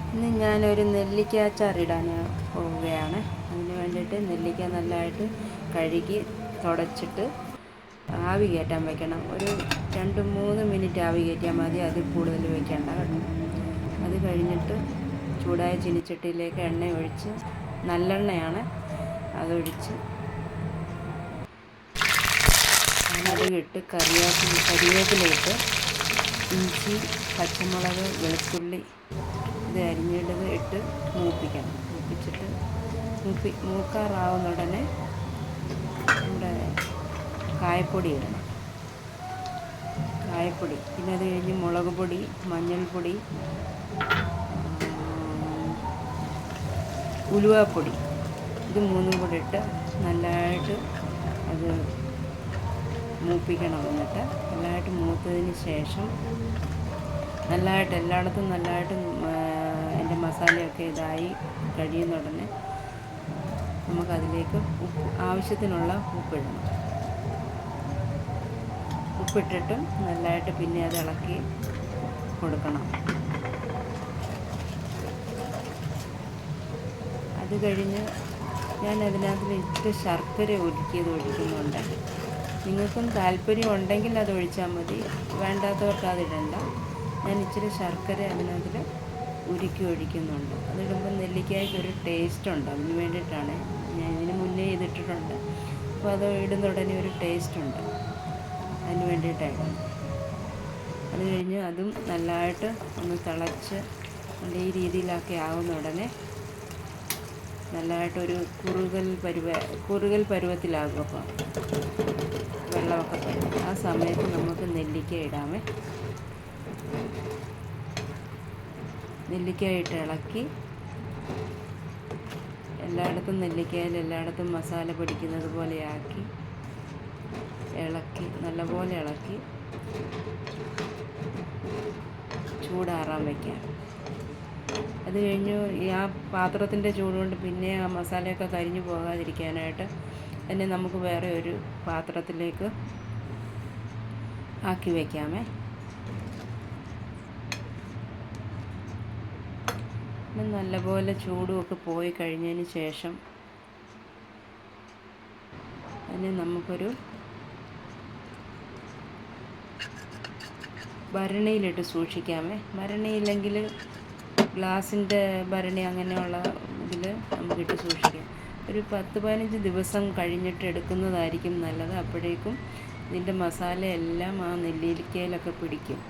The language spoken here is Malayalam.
ഇന്ന് ഞാനൊരു നെല്ലിക്ക അച്ചാറിടാൻ പോവുകയാണ്. അതിന് വേണ്ടിയിട്ട് നെല്ലിക്ക നല്ലതായിട്ട് കഴുകി തുടച്ചിട്ട് ആവി കയറ്റാൻ വെക്കണം. ഒരു രണ്ട് മൂന്ന് മിനിറ്റ് ആവി കയറ്റിയാൽ മതി. അതിൽ കൂടുതൽ വയ്ക്കേണ്ട അത് കഴിഞ്ഞിട്ട് ചൂടായ ചീനിച്ചട്ടിയിലേക്ക് എണ്ണ ഒഴിച്ച് നല്ലെണ്ണയാണ് അതൊഴിച്ച് കടുകിട്ട് കറിവേപ്പില കരിവേപ്പിലയിട്ട് ഇഞ്ചി പച്ചമുളക് വെളുത്തുള്ളി ഇത് അരിഞ്ഞിടത് ഇട്ട് മൂപ്പിക്കണം. മൂപ്പിച്ചിട്ട് മൂപ്പി മൂക്കാറാവുന്ന ഉടനെ നമ്മുടെ കായപ്പൊടി ഇടണം. കായപ്പൊടി പിന്നെ അത് കഴിഞ്ഞ് മുളക് പൊടി മഞ്ഞൾപ്പൊടി ഉലുവാപ്പൊടി. ഇത് മൂന്നും കൂടി ഇട്ട് നല്ലതായിട്ട് അത് മൂപ്പിക്കണം എന്നിട്ട് നല്ലതായിട്ട് മൂത്തതിന് ശേഷം നല്ലതായിട്ട് എല്ലായിടത്തും നല്ലതായിട്ട് മസാലയൊക്കെ ഇതായി കഴിയുന്ന ഉടനെ നമുക്കതിലേക്ക് ഉപ്പ് ആവശ്യത്തിനുള്ള ഉപ്പിടണം. ഉപ്പിട്ടിട്ട് നല്ലതായിട്ട് പിന്നെ അത് ഇളക്കി കൊടുക്കണം. അത് കഴിഞ്ഞ് ഞാൻ അതിനകത്ത് ഇച്ചിരി ശർക്കര ഒരുക്കിയത് ഒഴിക്കുന്നുണ്ട്. നിങ്ങൾക്കും താല്പര്യം ഉണ്ടെങ്കിൽ അത് ഒഴിച്ചാൽ മതി. വേണ്ടാത്തവർക്ക് അതിടണ്ട ഞാൻ ഇച്ചിരി ശർക്കര അതിനകത്തിൽ ഉരുക്കി ഒഴിക്കുന്നുണ്ട്. അതിടുമ്പോൾ നെല്ലിക്കായ്ക്ക് ഒരു ടേസ്റ്റ് ഉണ്ട്. അതിന് വേണ്ടിയിട്ടാണ് ഞാൻ ഇതിന് മുന്നേ ഇതിട്ടിട്ടുണ്ട് അപ്പോൾ അത് ഇടുന്ന ഉടനെ ഒരു ടേസ്റ്റ് ഉണ്ട്. അതിന് വേണ്ടിയിട്ടായിരുന്നു അത് കഴിഞ്ഞ് അതും നല്ലതായിട്ട് ഒന്ന് തിളച്ച് ഈ രീതിയിലൊക്കെ ആവുന്ന ഉടനെ നല്ലതായിട്ടൊരു കുറുകൽ പരുവ കുറുകൽ പരുവത്തിലാകും അപ്പോൾ വെള്ളമൊക്കെ ആ സമയത്ത് നമുക്ക് നെല്ലിക്ക ഇടാമേ. നെല്ലിക്ക ഇട്ട് ഇളക്കി. എല്ലായിടത്തും നെല്ലിക്കയിൽ എല്ലായിടത്തും മസാല പിടിക്കുന്നത് പോലെയാക്കി ഇളക്കി നല്ലപോലെ ഇളക്കി ചൂടാറാൻ വയ്ക്കാം അത് കഴിഞ്ഞ് ആ പാത്രത്തിന്റെ ചൂട് കൊണ്ട് പിന്നെ ആ മസാലയൊക്കെ കരിഞ്ഞു പോകാതിരിക്കാനായിട്ട് തന്നെ നമുക്ക് വേറെ ഒരു പാത്രത്തിലേക്ക് ആക്കി വയ്ക്കാമേ പിന്നെ നല്ലപോലെ ചൂടുമൊക്കെ പോയി കഴിഞ്ഞതിന് ശേഷം അതിന് നമുക്കൊരു ഭരണിയിലിട്ട് സൂക്ഷിക്കാമേ. ഭരണിയില്ലെങ്കിൽ ഗ്ലാസിന്റെ ഭരണി അങ്ങനെയുള്ള ഇതിൽ നമുക്കിട്ട് സൂക്ഷിക്കാം. ഒരു പത്ത് പതിനഞ്ച് ദിവസം കഴിഞ്ഞിട്ട് എടുക്കുന്നതായിരിക്കും നല്ലത്. അപ്പോഴേക്കും ഇതിന്റെ മസാലയെല്ലാം ആ നെല്ലിക്കയിലൊക്കെ പിടിക്കും.